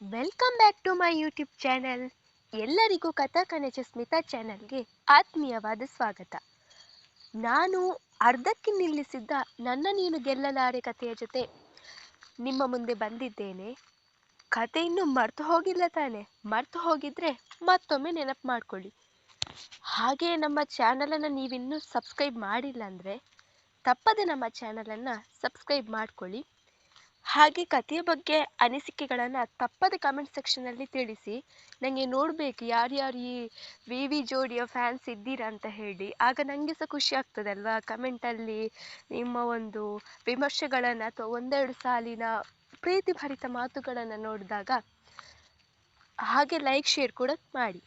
Welcome back to my YouTube channel ಎಲ್ಲರಿಗೂ ಕಥಾ ಕನಚ ಸ್ಮಿತಾ ಚಾನೆಲ್ಗೆ ಆತ್ಮೀಯವಾದ ಸ್ವಾಗತ. ನಾನು ಅರ್ಧಕ್ಕೆ ನಿಲ್ಲಿಸಿದ್ದ ನನ್ನ ನೀನು ಗೆಲ್ಲಲಾರೆ ಕಥೆಯ ಜೊತೆ ನಿಮ್ಮ ಮುಂದೆ ಬಂದಿದ್ದೇನೆ. ಕತೆ ಇನ್ನೂ ಮರ್ತು ಹೋಗಿಲ್ಲ ತಾನೆ. ಮರ್ತು ಹೋಗಿದ್ರೆ ಮತ್ತೊಮ್ಮೆ ನೆನಪು ಮಾಡ್ಕೊಳ್ಳಿ. ಹಾಗೆ ನಮ್ಮ ಚಾನಲನ್ನು ನೀವಿನ್ನೂ ಸಬ್ಸ್ಕ್ರೈಬ್ ಮಾಡಿಲ್ಲ ಅಂದರೆ ತಪ್ಪದೆ ನಮ್ಮ ಚಾನಲನ್ನು ಸಬ್ಸ್ಕ್ರೈಬ್ ಮಾಡ್ಕೊಳ್ಳಿ. ಹಾಗೆ ಕಥೆಯ ಬಗ್ಗೆ ಅನಿಸಿಕೆಗಳನ್ನು ತಪ್ಪದೆ ಕಮೆಂಟ್ ಸೆಕ್ಷನಲ್ಲಿ ತಿಳಿಸಿ. ನನಗೆ ನೋಡಬೇಕು ಯಾರ್ಯಾರು ಈ ವಿ ವಿ ಜೋಡಿಯ ಫ್ಯಾನ್ಸ್ ಇದ್ದೀರಾ ಅಂತ ಹೇಳಿ. ಆಗ ನನಗೆ ಸಹ ಖುಷಿ ಆಗ್ತದಲ್ವಾ? ಕಮೆಂಟಲ್ಲಿ ನಿಮ್ಮ ಒಂದು ವಿಮರ್ಶೆಗಳನ್ನು ಅಥವಾ ಒಂದೆರಡು ಸಾಲಿನ ಪ್ರೀತಿಭರಿತ ಮಾತುಗಳನ್ನು ನೋಡಿದಾಗ ಹಾಗೆ ಲೈಕ್ ಶೇರ್ ಕೂಡ ಮಾಡಿ.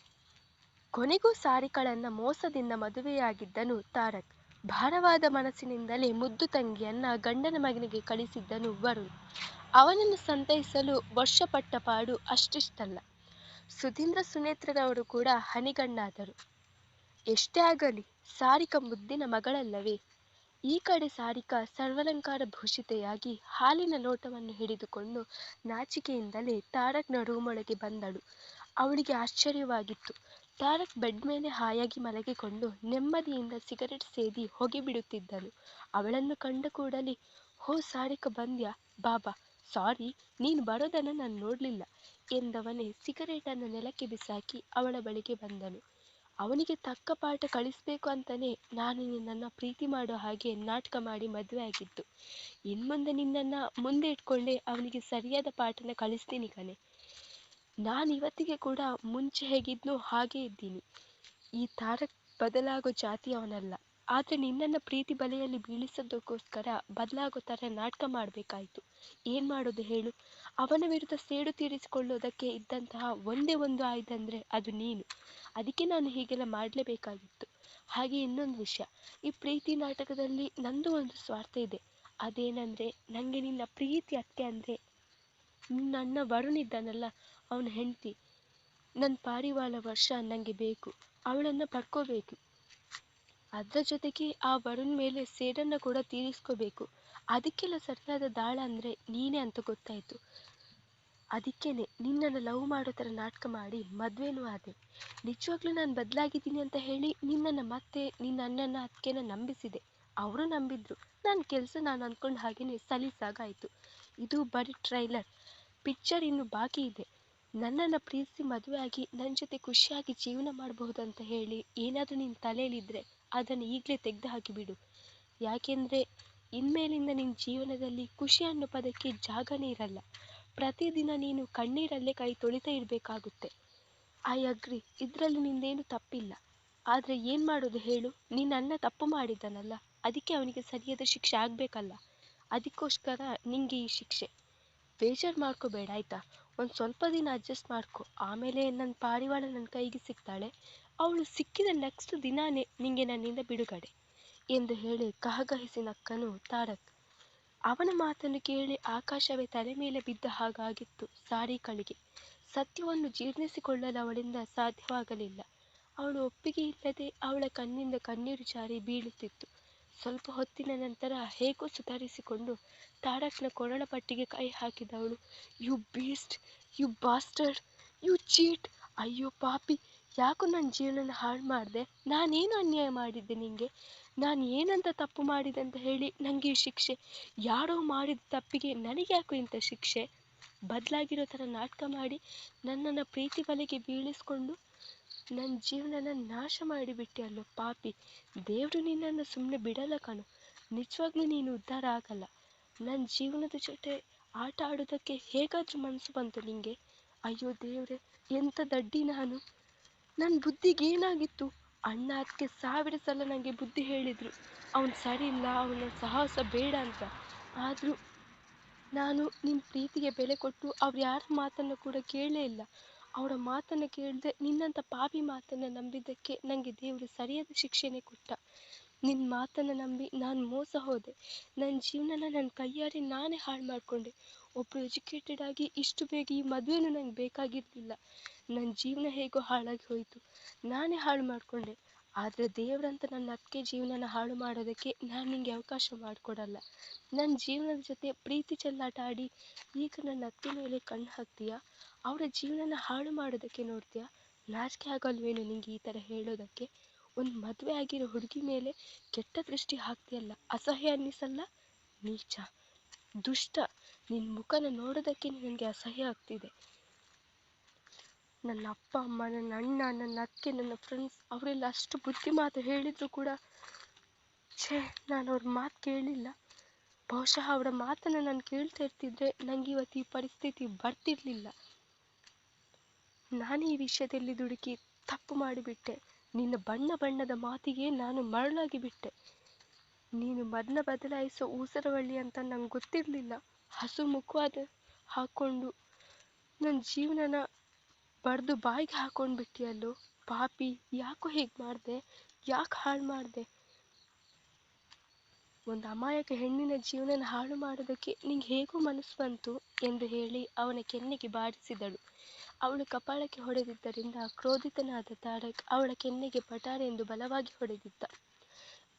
ಕೊನೆಗೂ ಸಾರಿಕಳನ್ನ ಮೋಸದಿಂದ ಮದುವೆಯಾಗಿದ್ದನು ತಾರಕ್. ಭಾರವಾದ ಮನಸ್ಸಿನಿಂದಲೇ ಮುದ್ದು ತಂಗಿಯನ್ನ ಗಂಡನ ಮಗನಿಗೆ ಕಳಿಸಿದ್ದನು ವರುಣ್. ಅವನನ್ನು ಸಂತೈಸಲು ವರ್ಷಪಟ್ಟ ಪಾಡು ಅಷ್ಟಿಷ್ಟಲ್ಲ. ಸುಧೀಂದ್ರ ಸುನೇತ್ರರವರು ಕೂಡ ಹನಿಗಣ್ಣಾದರು. ಎಷ್ಟೇ ಆಗಲಿ, ಸಾರಿಕಾ ಮುದ್ದಿನ ಮಗಳಲ್ಲವೇ? ಈ ಕಡೆ ಸಾರಿಕಾ ಸರ್ವಲಂಕಾರ ಭೂಷಿತೆಯಾಗಿ ಹಾಲಿನ ಲೋಟವನ್ನು ಹಿಡಿದುಕೊಂಡು ನಾಚಿಕೆಯಿಂದಲೇ ತಾರಕ್ನ ರೂಮೊಳಗೆ ಬಂದಳು. ಅವಳಿಗೆ ಆಶ್ಚರ್ಯವಾಗಿತ್ತು. ತಾರಕ್ ಬೆಡ್ ಮೇಲೆ ಹಾಯಾಗಿ ಮಲಗಿಕೊಂಡು ನೆಮ್ಮದಿಯಿಂದ ಸಿಗರೆಟ್ ಸೇದಿ ಹೊಗೆ ಬಿಡುತ್ತಿದ್ದನು. ಅವಳನ್ನು ಕಂಡ ಕೂಡಲೇ, ಹೋ, ಸಾರಿಕ ಬಂದ್ಯಾ? ಬಾಬಾ, ಸಾರಿ, ನೀನು ಬರೋದನ್ನು ನಾನು ನೋಡಲಿಲ್ಲ, ಎಂದವನೇ ಸಿಗರೇಟನ್ನು ನೆಲಕ್ಕೆ ಬಿಸಾಕಿ ಅವಳ ಬಳಿಗೆ ಬಂದನು. ಅವನಿಗೆ ತಕ್ಕ ಪಾಠ ಕಳಿಸ್ಬೇಕು ಅಂತಾನೆ ನಾನು ನಿನ್ನನ್ನು ಪ್ರೀತಿ ಮಾಡೋ ಹಾಗೆ ನಾಟಕ ಮಾಡಿ ಮದುವೆ ಆಗಿದ್ದು. ಇನ್ಮುಂದೆ ನಿನ್ನನ್ನು ಮುಂದೆ ಇಟ್ಕೊಂಡೆ ಅವನಿಗೆ ಸರಿಯಾದ ಪಾಠನ ಕಳಿಸ್ತೀನಿ ಕಣೆ. ನಾನು ಇವತ್ತಿಗೆ ಕೂಡ ಮುಂಚೆ ಹೇಗಿದ್ನೋ ಹಾಗೆ ಇದ್ದೀನಿ. ಈ ತಾರಕ್ ಬದಲಾಗೋ ಜಾತಿ ಅವನಲ್ಲ. ಆದರೆ ನಿನ್ನನ್ನು ಪ್ರೀತಿ ಬಲೆಯಲ್ಲಿ ಬೀಳಿಸೋದಕ್ಕೋಸ್ಕರ ಬದಲಾಗೋ ಥರ ನಾಟಕ ಮಾಡಬೇಕಾಯ್ತು. ಏನು ಮಾಡೋದು ಹೇಳು? ಅವನ ವಿರುದ್ಧ ಸೇಡು ತೀರಿಸಿಕೊಳ್ಳೋದಕ್ಕೆ ಇದ್ದಂತಹ ಒಂದೇ ಒಂದು ಆಯುಧ ಅದು ನೀನು. ಅದಕ್ಕೆ ನಾನು ಹೀಗೆಲ್ಲ ಮಾಡಲೇಬೇಕಾಗಿತ್ತು. ಹಾಗೆ ಇನ್ನೊಂದು ವಿಷಯ. ಈ ಪ್ರೀತಿ ನಾಟಕದಲ್ಲಿ ನಂದು ಒಂದು ಸ್ವಾರ್ಥ ಇದೆ. ಅದೇನಂದ್ರೆ ನನಗೆ ನಿನ್ನ ಪ್ರೀತಿ ಅತ್ತೆ ಅಂದರೆ ನನ್ನ ವರುಣ್ ಇದ್ದಾನಲ್ಲ ಅವನ ಹೆಂಡತಿ. ನನ್ನ ಪಾರಿವಾಳ ವರ್ಷ ನನಗೆ ಬೇಕು, ಅವಳನ್ನು ಪಡ್ಕೋಬೇಕು. ಅದರ ಜೊತೆಗೆ ಆ ವರುಣ್ ಮೇಲೆ ಸೇಡನ್ನು ಕೂಡ ತೀರಿಸ್ಕೋಬೇಕು. ಅದಕ್ಕೆಲ್ಲ ಸರಿಯಾದ ದಾಳ ಅಂದರೆ ನೀನೇ ಅಂತ ಗೊತ್ತಾಯಿತು. ಅದಕ್ಕೇನೆ ನಿನ್ನನ್ನು ಲವ್ ಮಾಡೋ ಥರ ನಾಟಕ ಮಾಡಿ ಮದುವೆನೂ ಆದೆ. ನಿಜವಾಗ್ಲೂ ನಾನು ಬದಲಾಗಿದ್ದೀನಿ ಅಂತ ಹೇಳಿ ನಿನ್ನನ್ನು ಮತ್ತೆ ನಿನ್ನ ಅಣ್ಣನ ಅದಕ್ಕೆನ ನಂಬಿಸಿದೆ. ಅವರು ನಂಬಿದ್ರು. ನನ್ನ ಕೆಲಸ ನಾನು ಅಂದ್ಕೊಂಡು ಹಾಗೇನೆ ಸಲೀಸಾಗಾಯಿತು ಇದು ಬರೀ ಟ್ರೈಲರ್. ಪಿಕ್ಚರ್ ಇನ್ನು ಬಾಕಿ ಇದೆ. ನನ್ನನ್ನು ಪ್ರೀತಿಸಿ ಮದುವೆ ಆಗಿ ನನ್ನ ಜೊತೆ ಖುಷಿಯಾಗಿ ಜೀವನ ಮಾಡಬಹುದಂತ ಹೇಳಿ ಏನಾದರೂ ನಿನ್ನ ತಲೆಯಲ್ಲಿದ್ದರೆ ಅದನ್ನು ಈಗಲೇ ತೆಗೆದು ಹಾಕಿಬಿಡು ಯಾಕೆಂದರೆ ಇನ್ಮೇಲಿಂದ ನಿನ್ನ ಜೀವನದಲ್ಲಿ ಖುಷಿ ಅನ್ನೋ ಪದಕ್ಕೆ ಜಾಗನೇ ಇರಲ್ಲ. ಪ್ರತಿದಿನ ನೀನು ಕಣ್ಣೀರಲ್ಲೇ ಕೈ ತೊಳಿತಾ ಇರಬೇಕಾಗುತ್ತೆ. ಐ ಅಗ್ರಿ, ಇದರಲ್ಲಿ ನಿಂದೇನು ತಪ್ಪಿಲ್ಲ. ಆದರೆ ಏನು ಮಾಡೋದು ಹೇಳು? ನಿನ್ನ ಅಣ್ಣ ತಪ್ಪು ಮಾಡಿದ್ದಾನಲ್ಲ, ಅದಕ್ಕೆ ಅವನಿಗೆ ಸರಿಯಾದ ಶಿಕ್ಷೆ ಆಗಬೇಕಲ್ಲ. ಅದಕ್ಕೋಸ್ಕರ ನಿಂಗೆ ಈ ಶಿಕ್ಷೆ. ಬೇಜಾರು ಮಾಡ್ಕೋಬೇಡ, ಆಯಿತಾ? ಒಂದು ಸ್ವಲ್ಪ ದಿನ ಅಡ್ಜಸ್ಟ್ ಮಾಡ್ಕೊ. ಆಮೇಲೆ ನನ್ನ ಪಾರಿವಾಳ ನನ್ನ ಕೈಗೆ ಸಿಗ್ತಾಳೆ. ಅವಳು ಸಿಕ್ಕಿದ ನೆಕ್ಸ್ಟ್ ದಿನಾನೇ ನಿಂಗೆ ನನ್ನಿಂದ ಬಿಡುಗಡೆ ಎಂದು ಹೇಳಿ ಕಹಗಹಿಸಿ ನಕ್ಕನು ತಾರಕ್. ಅವನ ಮಾತನ್ನು ಕೇಳಿ ಆಕಾಶವೇ ತಲೆ ಮೇಲೆ ಬಿದ್ದ ಹಾಗಾಗಿತ್ತು ಸಾರಿಕಳಿಗೆ ಸತ್ಯವನ್ನು ಜೀರ್ಣಿಸಿಕೊಳ್ಳಲು ಅವಳಿಂದ ಸಾಧ್ಯವಾಗಲಿಲ್ಲ. ಅವಳು ಒಪ್ಪಿಗೆ ಇಲ್ಲದೆ ಅವಳ ಕಣ್ಣಿಂದ ಕಣ್ಣೀರು ಜಾರಿ ಬೀಳುತ್ತಿತ್ತು. ಸ್ವಲ್ಪ ಹೊತ್ತಿನ ನಂತರ ಹೇಗೋ ಸುಧಾರಿಸಿಕೊಂಡು ತಾರಕ್ನ ಕೊರಳ ಪಟ್ಟಿಗೆ ಕೈ ಹಾಕಿದವಳು. You beast, you bastard, you cheat, ಅಯ್ಯೋ ಪಾಪಿ, ಯಾಕೋ ನನ್ನ ಜೀವನನ ಹಾಳು ಮಾಡಿದೆ? ನಾನೇನು ಅನ್ಯಾಯ ಮಾಡಿದ್ದೆ ನಿಂಗೆ? ನಾನು ಏನಂತ ತಪ್ಪು ಮಾಡಿದೆ ಅಂತ ಹೇಳಿ ನನಗೆ ಶಿಕ್ಷೆ? ಯಾರೋ ಮಾಡಿದ ತಪ್ಪಿಗೆ ನನಗೆ ಯಾಕೋ ಇಂಥ ಶಿಕ್ಷೆ? ಬದಲಾಗಿರೋ ಥರ ನಾಟಕ ಮಾಡಿ ನನ್ನನ್ನು ಪ್ರೀತಿ ಬಲೆಗೆ ಬೀಳಿಸ್ಕೊಂಡು ನನ್ನ ಜೀವನನ ನಾಶ ಮಾಡಿಬಿಟ್ಟೆ ಅಲ್ಲೋ ಪಾಪಿ. ದೇವರು ನಿನ್ನನ್ನು ಸುಮ್ಮನೆ ಬಿಡಲ್ಲ ಕಣು. ನಿಜವಾಗ್ಲೂ ನೀನು ಉದ್ಧಾರ ಆಗಲ್ಲ. ನನ್ನ ಜೀವನದ ಜೊತೆ ಆಟ ಆಡೋದಕ್ಕೆ ಹೇಗಾದರೂ ಮನಸ್ಸು ಬಂತು ನಿಂಗೆ? ಅಯ್ಯೋ ದೇವ್ರೆ ಎಂತ ದಡ್ಡಿ ನಾನು. ನನ್ನ ಬುದ್ಧಿಗೆ ಏನಾಗಿತ್ತು? ಅಣ್ಣ ಅದಕ್ಕೆ ಸಾವಿರ ಸಲ ನನಗೆ ಬುದ್ಧಿ ಹೇಳಿದ್ರು. ಅವನು ಸರಿ ಇಲ್ಲ, ಅವನ ಸಾಹಸ ಬೇಡ ಅಂತ. ಆದರೂ ನಾನು ನಿನ್ನ ಪ್ರೀತಿಗೆ ಬೆಲೆ ಕೊಟ್ಟು ಅವ್ರು ಯಾರ ಮಾತನ್ನು ಕೂಡ ಕೇಳಲೇ ಇಲ್ಲ. ಅವರ ಮಾತನ್ನು ಕೇಳದೆ ನಿನ್ನಂಥ ಪಾಪಿ ಮಾತನ್ನು ನಂಬಿದ್ದಕ್ಕೆ ನನಗೆ ದೇವರು ಸರಿಯಾದ ಶಿಕ್ಷೆನೇ ಕೊಟ್ಟ. ನಿನ್ನ ಮಾತನ್ನು ನಂಬಿ ನಾನು ಮೋಸ ಹೋದೆ. ನನ್ನ ಜೀವನನ ನನ್ನ ಕೈಯಾರೆ ನಾನೇ ಹಾಳು ಮಾಡಿಕೊಂಡೆ. ಒಬ್ಬರು ಎಜುಕೇಟೆಡ್ ಆಗಿ ಇಷ್ಟು ಬೇಗ ಈ ಮದುವೆನೂ ನಂಗೆ ಬೇಕಾಗಿರಲಿಲ್ಲ. ನನ್ನ ಜೀವನ ಹೇಗೋ ಹಾಳಾಗಿ ಹೋಯಿತು. ನಾನೇ ಹಾಳು ಮಾಡಿಕೊಂಡೆ. ಆದರೆ ದೇವರಂತ ನನ್ನ ಅತ್ತಿಗೆ ಜೀವನನ ಹಾಳು ಮಾಡೋದಕ್ಕೆ ನಾನು ನಿಮಗೆ ಅವಕಾಶ ಮಾಡಿಕೊಡಲ್ಲ. ನನ್ನ ಜೀವನದ ಜೊತೆ ಪ್ರೀತಿ ಚೆಲ್ಲಾಟ ಆಡಿ ಈಗ ನನ್ನ ಅತ್ತೆ ಮೇಲೆ ಕಣ್ಣು ಹಾಕ್ತೀಯಾ? ಅವರ ಜೀವನನ ಹಾಳು ಮಾಡೋದಕ್ಕೆ ನೋಡ್ತೀಯಾ? ನಾಚಿಕೆ ಆಗಲ್ವೇನೋ ನಿಂಗೆ ಈ ಥರ ಹೇಳೋದಕ್ಕೆ? ಒಂದು ಮದುವೆ ಆಗಿರೋ ಹುಡುಗಿ ಮೇಲೆ ಕೆಟ್ಟ ದೃಷ್ಟಿ ಹಾಕ್ತೀಯಲ್ಲ, ಅಸಹ್ಯ ಅನ್ನಿಸಲ್ಲ? ನೀಚ. ದುಷ್ಟ. ನಿನ್ನ ಮುಖನ ನೋಡೋದಕ್ಕೆ ನನಗೆ ಅಸಹ್ಯ ಆಗ್ತಿದೆ. ನನ್ನ ಅಪ್ಪ, ಅಮ್ಮ, ನನ್ನ ಅಣ್ಣ, ನನ್ನ ಅತ್ತೆ, ನನ್ನ ಫ್ರೆಂಡ್ಸ್ ಅವರೆಲ್ಲ ಅಷ್ಟು ಬುದ್ಧಿ ಮಾತು ಹೇಳಿದರೂ ಕೂಡ ಛೇ, ನಾನು ಅವ್ರ ಮಾತು ಕೇಳಿಲ್ಲ. ಬಹುಶಃ ಅವರ ಮಾತನ್ನು ನಾನು ಕೇಳ್ತಾ ಇರ್ತಿದ್ರೆ ನನಗೆ ಇವತ್ತು ಈ ಪರಿಸ್ಥಿತಿ ಬರ್ತಿರ್ಲಿಲ್ಲ. ನಾನು ಈ ವಿಷಯದಲ್ಲಿ ದುಡುಕಿ ತಪ್ಪು ಮಾಡಿಬಿಟ್ಟೆ. ನಿನ್ನ ಬಣ್ಣ ಬಣ್ಣದ ಮಾತಿಗೆ ನಾನು ಮರಳಾಗಿ ಬಿಟ್ಟೆ. ನೀನು ಬಣ್ಣ ಬದಲಾಯಿಸೋ ಊಸರವಳ್ಳಿ ಅಂತ ನಂಗೆ ಗೊತ್ತಿರಲಿಲ್ಲ. ಹಸು ಮುಖವಾದ ಹಾಕ್ಕೊಂಡು ನನ್ನ ಜೀವನನ ಬಡ್ದು ಬಾಯಿಗೆ ಹಾಕೊಂಡು ಬಿಟ್ಟಿಯಲ್ಲೋ? ಪಾಪಿ, ಯಾಕೋ ಹೀಗೆ ಮಾಡಿದೆ? ಯಾಕೆ ಹಾಳು ಮಾಡಿದೆ? ಒಂದು ಅಮಾಯಕ ಹೆಣ್ಣಿನ ಜೀವನನ ಹಾಳು ಮಾಡೋದಕ್ಕೆ ನಿಂಗೆ ಹೇಗೂ ಮನಸ್ಸು ಬಂತು ಎಂದು ಹೇಳಿ ಅವನ ಕೆನ್ನೆಗೆ ಬಾರಿಸಿದಳು. ಅವಳು ಕಪಾಳಕ್ಕೆ ಹೊಡೆದಿದ್ದರಿಂದ ಕ್ರೋಧಿತನಾದ ತಾರಕ್ ಅವಳ ಕೆನ್ನೆಗೆ ಪಟಾರ್ ಎಂದು ಬಲವಾಗಿ ಹೊಡೆದಿದ್ದ.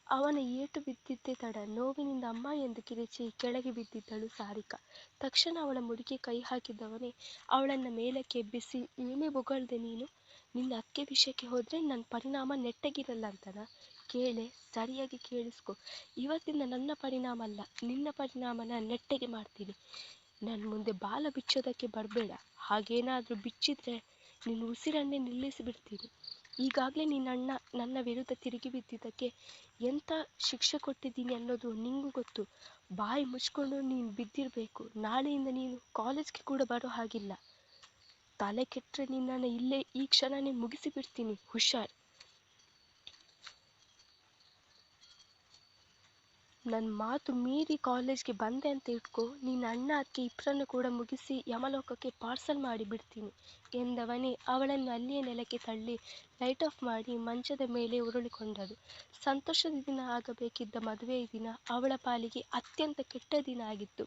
ಅವನ ಏಟು ಬಿದ್ದಿದ್ದೇ ತಡ ನೋವಿನಿಂದ ಅಮ್ಮ ಎಂದು ಕಿರಿಚಿ ಕೆಳಗೆ ಬಿದ್ದಿದ್ದಳು ಸಾರಿಕಾ. ತಕ್ಷಣ ಅವಳ ಮುಡಿಗೆ ಕೈ ಹಾಕಿದ್ದವನೇ ಅವಳನ್ನ ಮೇಲಕ್ಕೆ ಎಬ್ಬಿಸಿ, ಏನೇ ಬೊಗಳ್ದೆ ನೀನು? ನಿನ್ನ ಅಕ್ಕೆ ವಿಷಯಕ್ಕೆ ಹೋದ್ರೆ ನನ್ನ ಪರಿಣಾಮ ನೆಟ್ಟಗಿರಲ್ಲ ಅಂತನ ಕೇಳೆ ಸರಿಯಾಗಿ ಕೇಳಿಸ್ಕೊ. ಇವತ್ತಿಂದ ನನ್ನ ಪರಿಣಾಮ ಅಲ್ಲ, ನಿನ್ನ ಪರಿಣಾಮನ ನೆಟ್ಟಗೆ ಮಾಡ್ತೀನಿ. ನನ್ನ ಮುಂದೆ ಬಾಲ ಬಿಚ್ಚೋದಕ್ಕೆ ಬರಬೇಡ. ಹಾಗೇನಾದರೂ ಬಿಚ್ಚಿದ್ರೆ ನಿನ್ನ ಉಸಿರನ್ನೇ ನಿಲ್ಲಿಸಿಬಿಡ್ತೀನಿ. ಈಗಾಗಲೇ ನಿನ್ನ ಅಣ್ಣ ನನ್ನ ವಿರುದ್ಧ ತಿರುಗಿ ಬಿದ್ದಿದ್ದಕ್ಕೆ ಎಂಥ ಶಿಕ್ಷೆ ಕೊಟ್ಟಿದ್ದೀನಿ ಅನ್ನೋದು ನಿಂಗೂ ಗೊತ್ತು. ಬಾಯಿ ಮುಚ್ಕೊಂಡು ನೀನು ಬಿದ್ದಿರಬೇಕು. ನಾಳೆಯಿಂದ ನೀನು ಕಾಲೇಜ್ಗೆ ಕೂಡ ಬರೋ ಹಾಗಿಲ್ಲ. ತಲೆ ಕೆಟ್ಟರೆ ನಿನ್ನನ್ನು ಇಲ್ಲೇ ಈ ಕ್ಷಣನೇ ಮುಗಿಸಿಬಿಡ್ತೀನಿ. ಹುಷಾರ್. ನನ್ನ ಮಾತು ಮೀರಿ ಕಾಲೇಜ್ಗೆ ಬಂದೆ ಅಂತ ಇಟ್ಕೋ ನಿನ್ನ ಅಣ್ಣ ಅಕ್ಕಿ ಇಬ್ಬರನ್ನು ಕೂಡ ಮುಗಿಸಿ ಯಮಲೋಕಕ್ಕೆ ಪಾರ್ಸಲ್ ಮಾಡಿ ಬಿಡ್ತೀನಿ ಎಂದವನೇ ಅವಳನ್ನು ಅಲ್ಲಿಯೇ ನೆಲಕ್ಕೆ ತಳ್ಳಿ ಲೈಟ್ ಆಫ್ ಮಾಡಿ ಮಂಚದ ಮೇಲೆ ಉರುಳಿಕೊಂಡಳು. ಸಂತೋಷದ ದಿನ ಆಗಬೇಕಿದ್ದ ಮದುವೆಯ ದಿನ ಅವಳ ಪಾಲಿಗೆ ಅತ್ಯಂತ ಕೆಟ್ಟ ದಿನ ಆಗಿತ್ತು.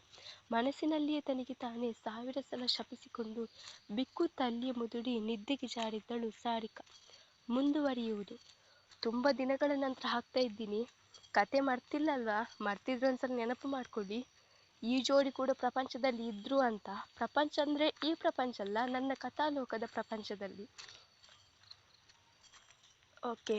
ಮನಸ್ಸಿನಲ್ಲಿಯೇ ತನಗೆ ತಾನೇ ಸಾವಿರ ಸಲ ಶಪಿಸಿಕೊಂಡು ಬಿಕ್ಕು ತಲ್ಲಿಯ ಮುದುಡಿ ನಿದ್ದೆಗೆ ಜಾರಿದ್ದಳು ಸಾರಿಕಾ. ಮುಂದುವರಿಯುವುದು. ತುಂಬ ದಿನಗಳ ನಂತರ ಹಾಕ್ತಾ ಇದ್ದೀನಿ. ಕತೆ ಮರ್ತಿಲ್ಲಲ್ವಾ? ಮರ್ತಿದ್ರೆ ಒಂದ್ಸಲ ನೆನಪು ಮಾಡ್ಕೊಳ್ಳಿ ಈ ಜೋಡಿ ಕೂಡ ಪ್ರಪಂಚದಲ್ಲಿ ಇದ್ರು ಅಂತ. ಪ್ರಪಂಚ ಅಂದರೆ ಈ ಪ್ರಪಂಚ ಅಲ್ಲ, ನನ್ನ ಕಥಾಲೋಕದ ಪ್ರಪಂಚದಲ್ಲಿ. ಓಕೆ.